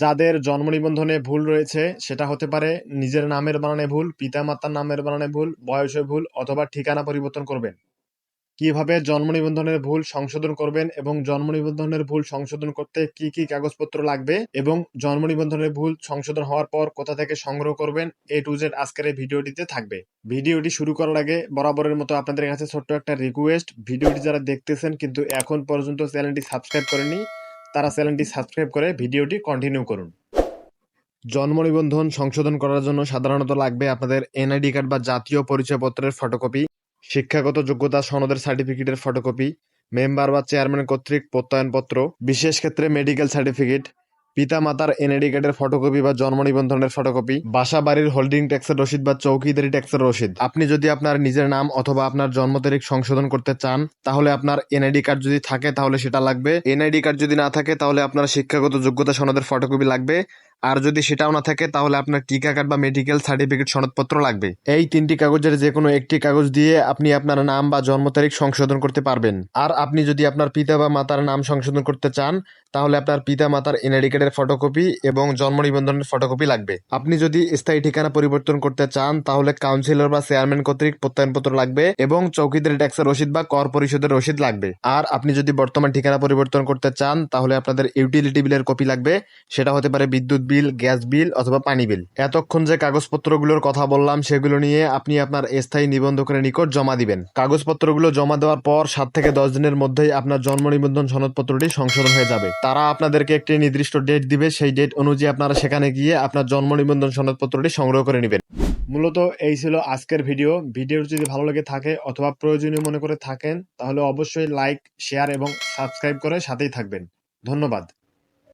যাদের জন্ম নিবন্ধনে ভুল রয়েছে, সেটা হতে পারে নিজের নামের বানানে ভুল, পিতামাতার নামের বানানে ভুল, বয়সে ভুল অথবা ঠিকানা পরিবর্তন করবেন। কীভাবে জন্ম নিবন্ধনের ভুল সংশোধন করবেন এবং জন্ম নিবন্ধনের ভুল সংশোধন করতে কি কি কাগজপত্র লাগবে এবং জন্ম নিবন্ধনের ভুল সংশোধন হওয়ার পর কোথা থেকে সংগ্রহ করবেন, এ টু জেড আজকের এই ভিডিওটিতে থাকবে। ভিডিওটি শুরু করার আগে বরাবরের মতো আপনাদের কাছে ছোট্ট একটা রিকোয়েস্ট ভিডিওটি যারা দেখতেছেন কিন্তু এখন পর্যন্ত চ্যানেলটি সাবস্ক্রাইব করেনি তারা চ্যানেলটি সাবস্ক্রাইব করে ভিডিওটি কন্টিনিউ করুন। জন্ম নিবন্ধন সংশোধন করার জন্য সাধারণত লাগবে আপনাদের এনআইডি কার্ড বা জাতীয় পরিচয়পত্রের ফটোকপি শিক্ষাগত যোগ্যতা সনদের সার্টিফিকেটের ফটোকপি মেম্বার বা চেয়ারম্যান কর্তৃক প্রত্যয়নপত্র, বিশেষ ক্ষেত্রে মেডিকেল সার্টিফিকেট পিতা মাতার এনআইডি কার্ডের ফটোকপি বা জন্ম নিবন্ধনের ফটোকপি বাসা বাড়ির হোল্ডিং ট্যাক্সের রসিদ বা চৌকিদারি ট্যাক্সের রসিদ। আপনি যদি আপনার নিজের নাম অথবা আপনার জন্ম তারিখ সংশোধন করতে চান, তাহলে আপনার এনআইডি কার্ড যদি থাকে, তাহলে সেটা লাগবে। এনআইডি কার্ড যদি না থাকে, তাহলে আপনার শিক্ষাগত যোগ্যতা সনদের ফটোকপি লাগবে। আর যদি সেটাও না থাকে, তাহলে আপনার টিকা কার্ড বা মেডিকেল সার্টিফিকেট সনদপত্র লাগবে। এই তিনটি কাগজের যে কোনো একটি কাগজ দিয়ে আপনি আপনার নাম বা জন্ম তারিখ সংশোধন করতে পারবেন। আর আপনি যদি আপনার পিতা বা মাতার নাম সংশোধন করতে চান, তাহলে আপনার পিতা, মাতার এনআইডি কার্ডের ফটোকপি এবং জন্ম নিবন্ধনের ফটোকপি লাগবে। আপনি যদি স্থায়ী ঠিকানা পরিবর্তন করতে চান, তাহলে কাউন্সিলর বা চেয়ারম্যান কর্তৃক প্রত্যয়নপত্র লাগবে এবং চৌকিদের ট্যাক্সের রসিদ বা কর পরিশোধের রসিদ লাগবে। আর আপনি যদি বর্তমান ঠিকানা পরিবর্তন করতে চান, তাহলে আপনাদের ইউটিলিটি বিলের কপি লাগবে। সেটা হতে পারে বিদ্যুৎ বিল, গ্যাস বিল অথবা পানি বিল। এতক্ষণ যে কাগজপত্রগুলোর কথা বললাম, সেগুলো নিয়ে আপনি আপনার স্থায়ী নিবন্ধকের নিকট জমা দিবেন। কাগজপত্রগুলো জমা দেওয়ার পর সাত থেকে দশ দিনের মধ্যেই আপনার জন্ম নিবন্ধন সনদপত্রটি সংশোধন হয়ে যাবে। তারা আপনাদেরকে একটি নির্দিষ্ট ডেট দিবে। সেই ডেট অনুযায়ী আপনারা সেখানে গিয়ে আপনার জন্ম নিবন্ধন সনদপত্রটি সংগ্রহ করে নেবেন। মূলত এই ছিল আজকের ভিডিও। ভিডিও যদি ভালো লেগে থাকে অথবা প্রয়োজনীয় মনে করে থাকেন, তাহলে অবশ্যই লাইক, শেয়ার এবং সাবস্ক্রাইব করে সাথেই থাকবেন। ধন্যবাদ।